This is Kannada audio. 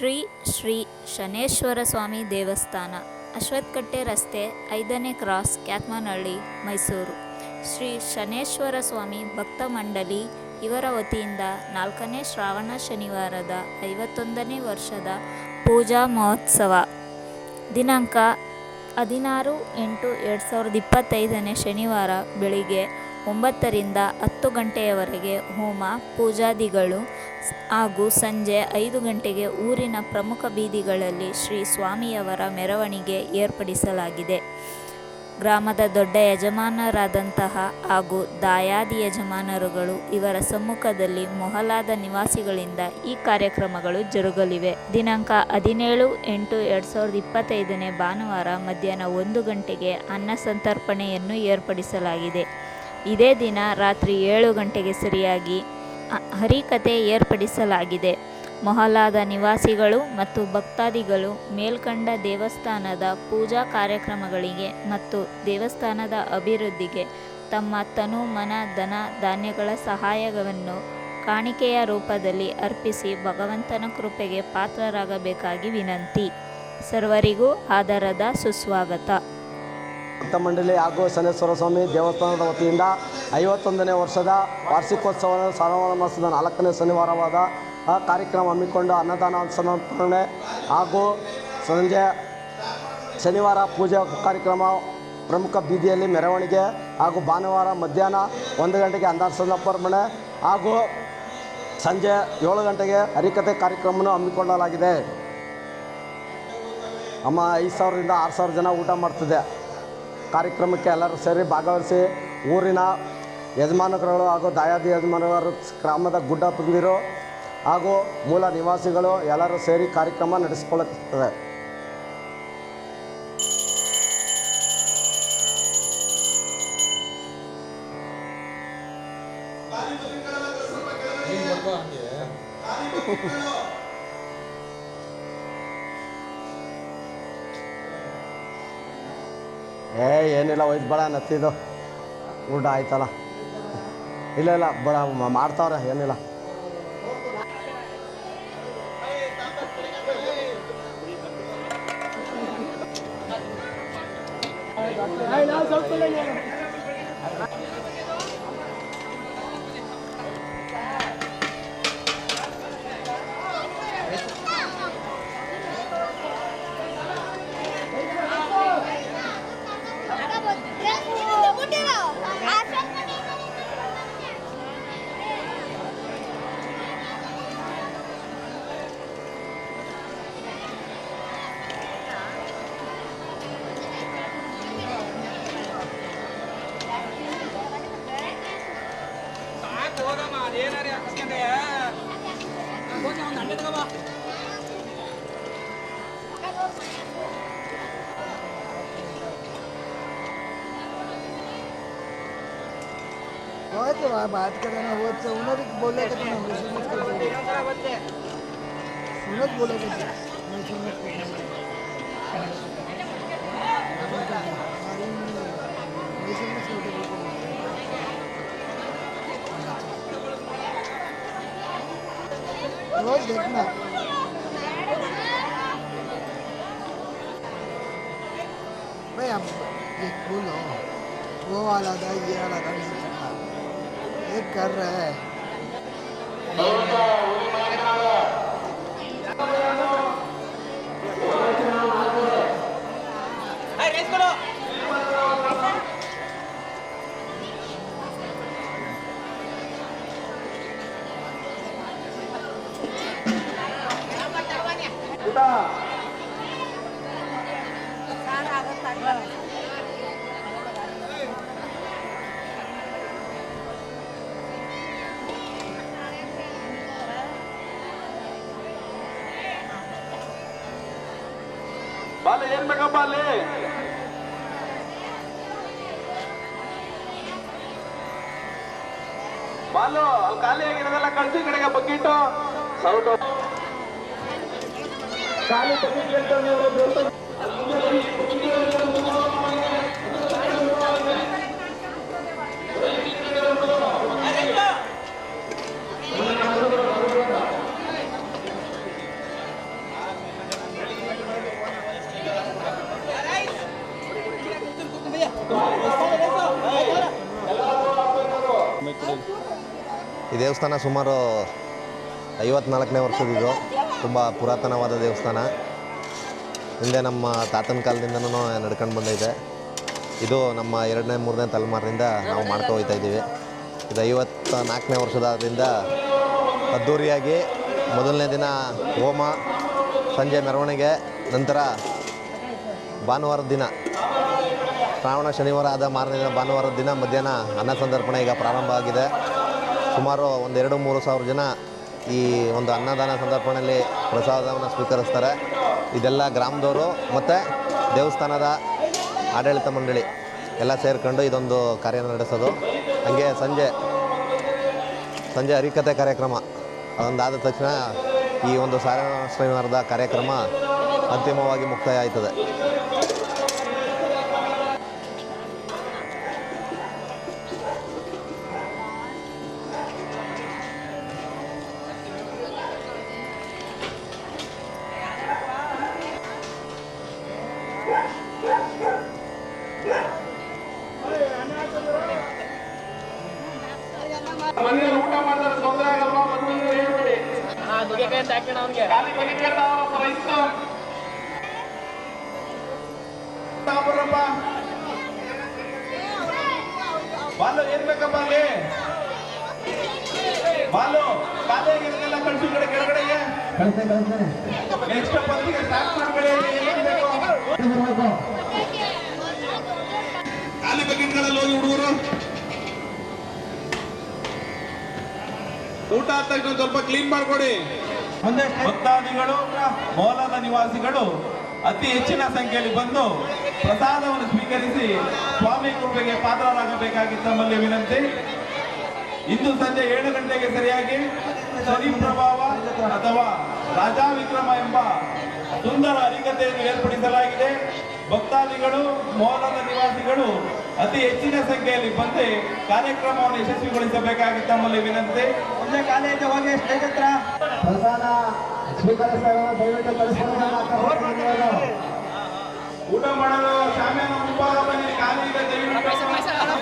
ಶ್ರೀ ಶ್ರೀ ಶನೇಶ್ವರ ಸ್ವಾಮಿ ದೇವಸ್ಥಾನ ಅಶ್ವತ್ಕಟ್ಟೆ ರಸ್ತೆ ಐದನೇ ಕ್ರಾಸ್ ಕ್ಯಾತ್ಮನಹಳ್ಳಿ, ಮೈಸೂರು. ಶ್ರೀ ಶನೇಶ್ವರ ಸ್ವಾಮಿ ಭಕ್ತ ಮಂಡಳಿ ಇವರ ವತಿಯಿಂದ ನಾಲ್ಕನೇ ಶ್ರಾವಣ ಶನಿವಾರದ ಐವತ್ತೊಂದನೇ ವರ್ಷದ ಪೂಜಾ ಮಹೋತ್ಸವ. ದಿನಾಂಕ ಹದಿನಾರು ಎಂಟು ಎರಡು ಸಾವಿರದ ಇಪ್ಪತ್ತೈದನೇ ಶನಿವಾರ ಬೆಳಿಗ್ಗೆ ಒಂಬತ್ತರಿಂದ ಹತ್ತು ಗಂಟೆಯವರೆಗೆ ಹೋಮ, ಪೂಜಾದಿಗಳು ಹಾಗೂ ಸಂಜೆ ಐದು ಗಂಟೆಗೆ ಊರಿನ ಪ್ರಮುಖ ಬೀದಿಗಳಲ್ಲಿ ಶ್ರೀ ಸ್ವಾಮಿಯವರ ಮೆರವಣಿಗೆ ಏರ್ಪಡಿಸಲಾಗಿದೆ. ಗ್ರಾಮದ ದೊಡ್ಡ ಯಜಮಾನರಾದಂತಹ ಹಾಗೂ ದಾಯಾದಿ ಯಜಮಾನರುಗಳು ಇವರ ಸಮ್ಮುಖದಲ್ಲಿ ಮೊಹಲಾದ ನಿವಾಸಿಗಳಿಂದ ಈ ಕಾರ್ಯಕ್ರಮಗಳು ಜರುಗಲಿವೆ. ದಿನಾಂಕ ಹದಿನೇಳು ಎಂಟು ಎರಡು ಸಾವಿರದ ಇಪ್ಪತ್ತೈದನೇ ಭಾನುವಾರ ಮಧ್ಯಾಹ್ನ ಒಂದು ಗಂಟೆಗೆ ಅನ್ನ ಸಂತರ್ಪಣೆಯನ್ನು ಏರ್ಪಡಿಸಲಾಗಿದೆ. ಇದೇ ದಿನ ರಾತ್ರಿ ಏಳು ಗಂಟೆಗೆ ಸರಿಯಾಗಿ ಹರಿಕತೆ ಏರ್ಪಡಿಸಲಾಗಿದೆ. ಮೊಹಲಾದ ನಿವಾಸಿಗಳು ಮತ್ತು ಭಕ್ತಾದಿಗಳು ಮೇಲ್ಕಂಡ ದೇವಸ್ಥಾನದ ಪೂಜಾ ಕಾರ್ಯಕ್ರಮಗಳಿಗೆ ಮತ್ತು ದೇವಸ್ಥಾನದ ಅಭಿವೃದ್ಧಿಗೆ ತಮ್ಮ ತನು ಮನ ಧನ ಧಾನ್ಯಗಳ ಸಹಾಯವನ್ನು ಕಾಣಿಕೆಯ ರೂಪದಲ್ಲಿ ಅರ್ಪಿಸಿ ಭಗವಂತನ ಕೃಪೆಗೆ ಪಾತ್ರರಾಗಬೇಕಾಗಿ ವಿನಂತಿ. ಸರ್ವರಿಗೂ ಆದರದ ಸುಸ್ವಾಗತ. ಭಕ್ತ ಮಂಡಳಿ ಹಾಗೂ ಸನೇಶ್ವರ ಸ್ವಾಮಿ ದೇವಸ್ಥಾನದ ವತಿಯಿಂದ ಐವತ್ತೊಂದನೇ ವರ್ಷದ ವಾರ್ಷಿಕೋತ್ಸವದ ಶ್ರಾವಣ ಮಾಸದ ನಾಲ್ಕನೇ ಶನಿವಾರವಾದ ಕಾರ್ಯಕ್ರಮ ಹಮ್ಮಿಕೊಂಡು ಅನ್ನದಾನ ಸಮರ್ಪಣೆ ಹಾಗೂ ಸಂಜೆ ಶನಿವಾರ ಪೂಜೆ ಕಾರ್ಯಕ್ರಮ ಪ್ರಮುಖ ಬೀದಿಯಲ್ಲಿ ಮೆರವಣಿಗೆ ಹಾಗೂ ಭಾನುವಾರ ಮಧ್ಯಾಹ್ನ ಒಂದು ಗಂಟೆಗೆ ಅನ್ನದಾನ ಸಮರ್ಪಣೆ ಹಾಗೂ ಸಂಜೆ ಏಳು ಗಂಟೆಗೆ ಹರಿಕತೆ ಕಾರ್ಯಕ್ರಮವನ್ನು ಹಮ್ಮಿಕೊಳ್ಳಲಾಗಿದೆ. ಅಮ್ಮ, ಐದು ಸಾವಿರದಿಂದ ಆರು ಸಾವಿರ ಜನ ಊಟ ಮಾಡ್ತಿದೆ. ಕಾರ್ಯಕ್ರಮಕ್ಕೆ ಎಲ್ಲರೂ ಸೇರಿ ಭಾಗವಹಿಸಿ ಊರಿನ ಯಜಮಾನರುಗಳು ಹಾಗೂ ದಾಯಾದಿ ಯಜಮಾನರು ಗ್ರಾಮದ ಗುಡ್ಡ ತುಂಬಿರು ಹಾಗೂ ಮೂಲ ನಿವಾಸಿಗಳು ಎಲ್ಲರೂ ಸೇರಿ ಕಾರ್ಯಕ್ರಮ ನಡೆಸಿಕೊಳ್ಳುತ್ತದೆ. ಏ ಏನಿಲ್ಲ ಒಯ್ದು ಬೇಡ ನತ್ತಿದು ಊಟ ಆಯ್ತಲ್ಲ ಇಲ್ಲ ಇಲ್ಲ ಬೇಡ ಮ- ಮಾಡ್ತಾವ್ರೆ ಏನಿಲ್ಲ ಸಾಕು હોય તો વાત કરે ને હોય તો ઉનો બી બોલે કે તમે ઇંગ્લિશ મત કરો ઉનો જ બોલે કે મેં તો મત रोज देखना हम ये बोलो वो वाला था, ये वाला था नहीं करना ये कर रहे हैं। ಏನ್ ಬೇಕಪ್ಪ ಅಲ್ಲಿ ಬಾಲು ಅಲ್ಲಿ ಖಾಲಿ ಆಗಿರೋದೆಲ್ಲ ಕಳ್ಸಿ ಕಡೆಗೆ ಬಗ್ಗಿಟ್ಟು. ಸೌಟು ಖಾಲಿ ಈ ದೇವಸ್ಥಾನ ಸುಮಾರು ಐವತ್ನಾಲ್ಕನೇ ವರ್ಷದಿದ್ದು ತುಂಬ ಪುರಾತನವಾದ ದೇವಸ್ಥಾನ. ಹಿಂದೆ ನಮ್ಮ ತಾತನ ಕಾಲದಿಂದನೂ ನಡ್ಕೊಂಡು ಬಂದೈತೆ ಇದು ನಮ್ಮ ಎರಡನೇ, ಮೂರನೇ ತಲೆಮಾರಿನಿಂದ ನಾವು ಮಾಡ್ತಾ ಹೋಗ್ತಾ ಇದ್ದೀವಿ. ಇದು ಐವತ್ತ ನಾಲ್ಕನೇ ವರ್ಷದಾದ್ರಿಂದ ಅದ್ಧೂರಿಯಾಗಿ ಮೊದಲನೇ ದಿನ ಹೋಮ, ಸಂಜೆ ಮೆರವಣಿಗೆ, ನಂತರ ಭಾನುವಾರದ ದಿನ. ಶ್ರಾವಣ ಶನಿವಾರ ಆದ ಮಾರನೇ ದಿನ ಭಾನುವಾರದ ದಿನ ಮಧ್ಯಾಹ್ನ ಅನ್ನ ಸಂದರ್ಪಣೆ ಈಗ ಪ್ರಾರಂಭ ಆಗಿದೆ. ಸುಮಾರು ಒಂದೆರಡು ಮೂರು ಸಾವಿರ ಜನ ಈ ಒಂದು ಅನ್ನದಾನ ಸಂದರ್ಪಣೆಯಲ್ಲಿ ಪ್ರಸಾದವನ್ನು ಸ್ವೀಕರಿಸ್ತಾರೆ. ಇದೆಲ್ಲ ಗ್ರಾಮದವರು ಮತ್ತು ದೇವಸ್ಥಾನದ ಆಡಳಿತ ಮಂಡಳಿ ಎಲ್ಲ ಸೇರಿಕೊಂಡು ಇದೊಂದು ಕಾರ್ಯ ನಡೆಸೋದು. ಹಾಗೆ ಸಂಜೆ ಸಂಜೆ ಹರಿಕತೆ ಕಾರ್ಯಕ್ರಮ ಅದೊಂದಾದ ತಕ್ಷಣ ಈ ಒಂದು ಸಾರಣ ಶನಿವಾರದ ಕಾರ್ಯಕ್ರಮ ಅಂತಿಮವಾಗಿ ಮುಕ್ತಾಯ ಆಯ್ತದೆ. ಬಾಲು ಏನ್ ಬೇಕಪ್ಪ ಅಲ್ಲಿ? ಬಾಲು ಖಾಲಿಯಾಗಿರೋದೆಲ್ಲ ಕಳ್ಸಿ ಕೆಳಗಡೆ ಕಡೆ ಕೆಳಗಡೆಗೆ ನೆಕ್ಸ್ಟ್ ಸ್ಟಾರ್ಟ್ ಮಾಡ್ಕೊಳ್ಳಿ ಏನೇನ್ ಬೇಕು? ಖಾಲಿ ಬಕೆಟ್ಗಳಲ್ಲಿ ಹೋಗಿ ಹುಡುಗರು. ಊಟ ಆದ ತಕ್ಷಣ ಸ್ವಲ್ಪ ಕ್ಲೀನ್ ಮಾಡ್ಕೊಡಿ. ಭಕ್ತಾದಿಗಳು, ಮೌಲದ ನಿವಾಸಿಗಳು ಅತಿ ಹೆಚ್ಚಿನ ಸಂಖ್ಯೆಯಲ್ಲಿ ಬಂದು ಪ್ರಸಾದವನ್ನು ಸ್ವೀಕರಿಸಿ ಸ್ವಾಮಿ ಕೃಪೆಗೆ ಪಾತ್ರರಾಗಬೇಕಾಗಿ ತಮ್ಮಲ್ಲಿ ವಿನಂತಿ. ಇಂದು ಸಂಜೆ ಏಳು ಗಂಟೆಗೆ ಸರಿಯಾಗಿ ಶನಿ ಪ್ರಭಾವ ಅಥವಾ ರಾಜಾ ವಿಕ್ರಮ ಎಂಬ ಸುಂದರ ಅರಿಕತೆಯನ್ನು ಏರ್ಪಡಿಸಲಾಗಿದೆ. ಭಕ್ತಾದಿಗಳು, ಮೌಲದ ನಿವಾಸಿಗಳು ಅತಿ ಹೆಚ್ಚಿನ ಸಂಖ್ಯೆಯಲ್ಲಿ ಬಂದು ಕಾರ್ಯಕ್ರಮವನ್ನು ಯಶಸ್ವಿಗೊಳಿಸಬೇಕಾಗಿ ತಮ್ಮಲ್ಲಿ ವಿನಂತಿ. ಮುಂದೆ ಕಾಲೇಜ್ ಹೋಗಿ ಸ್ಟೇಜ್ ಹತ್ರ. ಪ್ರಸಾದ ಸ್ವೀಕರಿಸಿದಾಗ ದಯವಿಟ್ಟು ಕಳಿಸ್ಕೊಂಡು ಊಟ ಮಾಡಲು ಶಾಮಿಯಾನ ಮುಂಭಾಗ ಬನ್ನಿ ಖಾಲಿ ಇದೆ ದಯವಿಟ್ಟು ಪ್ರಸಾದದ